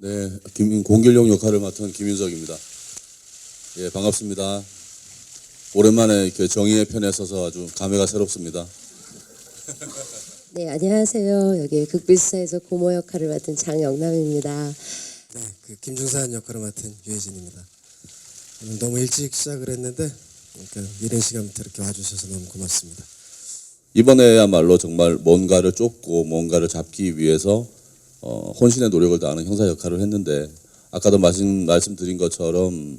네, 김, 공길용 역할을 맡은 김윤석입니다. 예, 반갑습니다. 오랜만에 이렇게 정의의 편에 서서 아주 감회가 새롭습니다. 네, 안녕하세요. 여기 극비스사에서 고모 역할을 맡은 장영남입니다. 네, 그 김중산 역할을 맡은 유혜진입니다. 오늘 너무 일찍 시작을 했는데 그러니까 이른 시간부터 이렇게 와주셔서 너무 고맙습니다. 이번에야말로 정말 뭔가를 쫓고 뭔가를 잡기 위해서 어, 혼신의 노력을 다하는 형사 역할을 했는데 아까도 말씀, 말씀드린 것처럼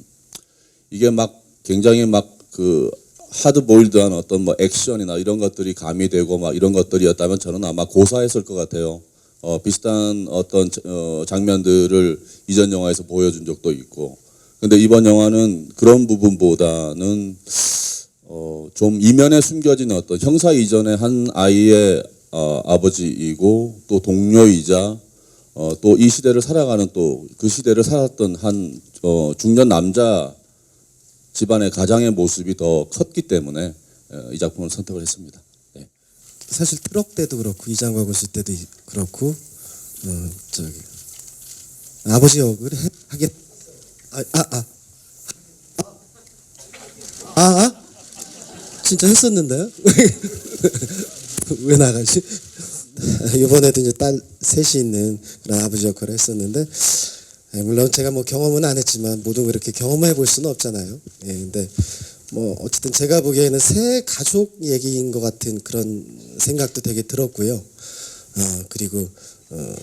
이게 막 굉장히 막 그 하드 보일드한 어떤 뭐 액션이나 이런 것들이 가미되고 막 이런 것들이었다면 저는 아마 고사했을 것 같아요. 어, 비슷한 어떤 어, 장면들을 이전 영화에서 보여준 적도 있고. 근데 이번 영화는 그런 부분보다는 어, 좀 이면에 숨겨진 어떤 형사 이전의 한 아이의 어, 아버지이고 또 동료이자 어, 또 이 시대를 살아가는 또 그 시대를 살았던 한 어, 중년 남자 집안의 가장의 모습이 더 컸기 때문에 어, 이 작품을 선택을 했습니다. 네. 사실 트럭 때도 그렇고 이장과 씨 때도 이- 그렇고 어, 저기 아버지 역을 해, 하게 아아 아, 아, 아, 아? 진짜 했었는데요? 왜 나가지? 이번에도 이제 딸 셋이 있는 그런 아버지 역할을 했었는데 예, 물론 제가 뭐 경험은 안 했지만 모든 걸 이렇게 경험해 볼 수는 없잖아요. 예, 근데 뭐 어쨌든 제가 보기에는 새 가족 얘기인 것 같은 그런 생각도 되게 들었고요. 어, 그리고 어,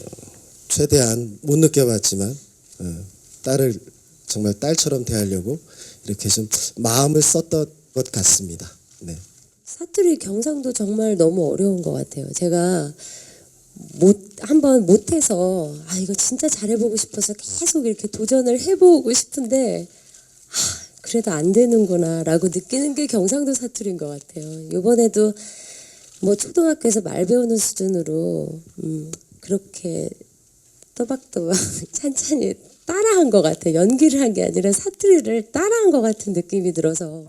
최대한 못 느껴봤지만 어, 딸을 정말 딸처럼 대하려고 이렇게 좀 마음을 썼던 것 같습니다. 네. 사투리 경상도 정말 너무 어려운 것 같아요. 제가 못 한번 못해서 아 이거 진짜 잘해보고 싶어서 계속 이렇게 도전을 해보고 싶은데 하, 그래도 안 되는구나라고 느끼는 게 경상도 사투리인 것 같아요. 이번에도 뭐 초등학교에서 말 배우는 수준으로 음, 그렇게 또박또박 찬찬히 따라한 것 같아요. 연기를 한 게 아니라 사투리를 따라한 것 같은 느낌이 들어서